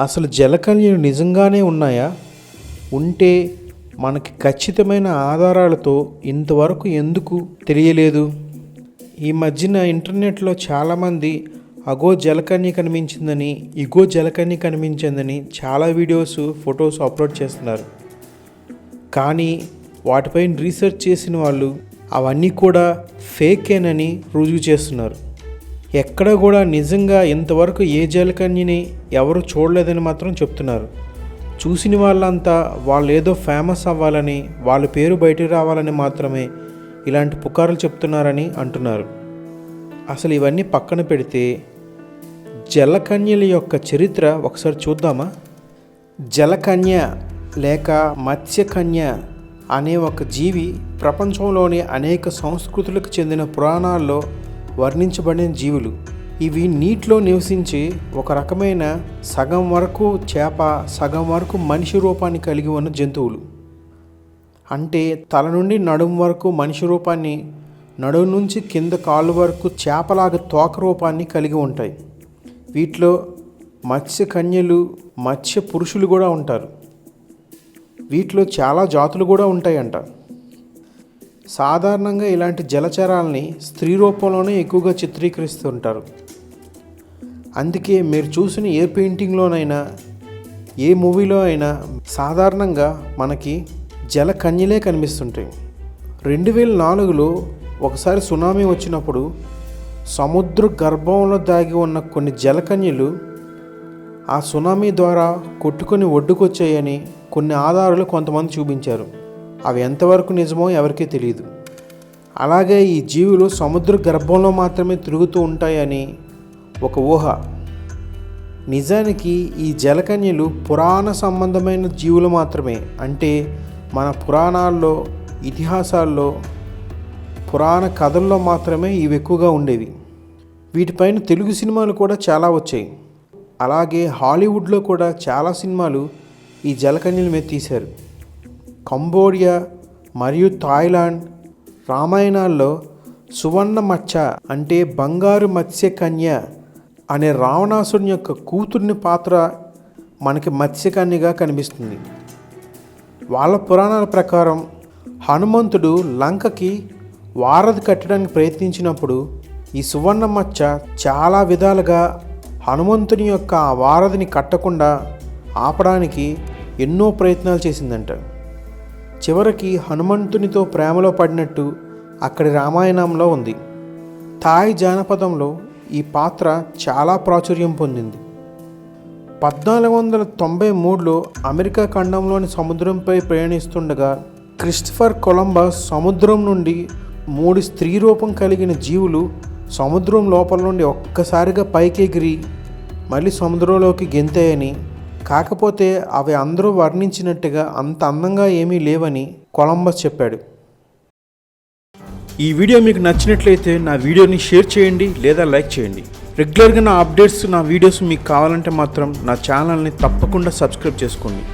అసలు జలకన్యలు నిజంగానే ఉన్నాయా? ఉంటే మనకి ఖచ్చితమైన ఆధారాలతో ఇంతవరకు ఎందుకు తెలియలేదు? ఈ మధ్యన ఇంటర్నెట్లో చాలామంది అగో జలకన్య కనిపించిందని ఇగో జలకన్య కనిపించిందని చాలా వీడియోస్ ఫొటోస్ అప్లోడ్ చేస్తున్నారు. కానీ వాటిపైన రీసెర్చ్ చేసిన వాళ్ళు అవన్నీ కూడా ఫేకేనని రుజువు చేస్తున్నారు. ఎక్కడ కూడా నిజంగా ఇంతవరకు ఏ జలకన్యని ఎవరు చూడలేదని మాత్రం చెప్తున్నారు. చూసిన వాళ్ళంతా వాళ్ళు ఏదో ఫేమస్ అవ్వాలని వాళ్ళ పేరు బయటకు రావాలని మాత్రమే ఇలాంటి పుకార్లు చెప్తున్నారని అంటున్నారు. అసలు ఇవన్నీ పక్కన పెడితే జలకన్యల యొక్క చరిత్ర ఒకసారి చూద్దామా? జలకన్య లేక మత్స్యకన్య అనే ఒక జీవి ప్రపంచంలోని అనేక సంస్కృతులకు చెందిన పురాణాల్లో వర్ణించబడిన జీవులు. ఇవి నీటిలో నివసించి ఒక రకమైన సగం వరకు చేప సగం వరకు మనిషి రూపాన్ని కలిగి ఉన్న జంతువులు. అంటే తల నుండి నడుము వరకు మనిషి రూపాన్ని నడుము నుంచి కింద కాళ్ళు వరకు చేపలాగా తోక రూపాన్ని కలిగి ఉంటాయి. వీటిలో మత్స్య కన్యలు మత్స్య పురుషులు కూడా ఉంటారు. వీటిలో చాలా జాతులు కూడా ఉంటాయంట. సాధారణంగా ఇలాంటి జలచరాల్ని స్త్రీ రూపంలోనే ఎక్కువగా చిత్రీకరిస్తుంటారు. అందుకే మీరు చూసిన ఏ పెయింటింగ్లోనైనా ఏ మూవీలో అయినా సాధారణంగా మనకి జల కన్యలే కనిపిస్తుంటాయి. రెండు వేల నాలుగులో ఒకసారి సునామీ వచ్చినప్పుడు సముద్ర గర్భంలో దాగి ఉన్న కొన్ని జలకన్యలు ఆ సునామీ ద్వారా కొట్టుకొని ఒడ్డుకొచ్చాయని కొన్ని ఆధారాలు కొంతమంది చూపించారు. అవి ఎంతవరకు నిజమో ఎవరికీ తెలియదు. అలాగే ఈ జీవులు సముద్ర గర్భంలో మాత్రమే తిరుగుతూ ఉంటాయని ఒక ఊహ. నిజానికి ఈ జలకన్యలు పురాణ సంబంధమైన జీవులు మాత్రమే. అంటే మన పురాణాల్లో ఇతిహాసాల్లో పురాణ కథల్లో మాత్రమే ఇవి ఎక్కువగా ఉండేవి. వీటిపైన తెలుగు సినిమాలు కూడా చాలా వచ్చాయి. అలాగే హాలీవుడ్లో కూడా చాలా సినిమాలు ఈ జలకన్యల మీద తీశారు. కంబోడియా మరియు థాయిలాండ్ రామాయణాల్లో సువర్ణ మచ్చ అంటే బంగారు మత్స్యకన్య అనే రావణాసుని యొక్క కూతుర్ని పాత్ర మనకి మత్స్యకన్యగా కనిపిస్తుంది. వాళ్ళ పురాణాల ప్రకారం హనుమంతుడు లంకకి వారధి కట్టడానికి ప్రయత్నించినప్పుడు ఈ సువర్ణ మచ్చ చాలా విధాలుగా హనుమంతుని యొక్క ఆ వారధిని కట్టకుండా ఆపడానికి ఎన్నో ప్రయత్నాలు చేసిందంట. చివరికి హనుమంతునితో ప్రేమలో పడినట్టు అక్కడి రామాయణంలో ఉంది. థాయ్ జానపదంలో ఈ పాత్ర చాలా ప్రాచుర్యం పొందింది. పద్నాలుగు వందల తొంభై మూడులో అమెరికా ఖండంలోని సముద్రంపై ప్రయాణిస్తుండగా క్రిస్టఫర్ కొలంబస్ సముద్రం నుండి మూడు స్త్రీ రూపం కలిగిన జీవులు సముద్రం లోపల నుండి ఒక్కసారిగా పైకెగిరి మళ్ళీ సముద్రంలోకి గెంతాయని కాకపోతే అవి అందరూ వర్ణించినట్టుగా అంత అందంగా ఏమీ లేవని కొలంబస్ చెప్పాడు. ఈ వీడియో మీకు నచ్చినట్లయితే నా వీడియోని షేర్ చేయండి లేదా లైక్ చేయండి. రెగ్యులర్గా నా అప్డేట్స్ నా వీడియోస్ మీకు కావాలంటే మాత్రం నా ఛానల్ని తప్పకుండా సబ్స్క్రైబ్ చేసుకోండి.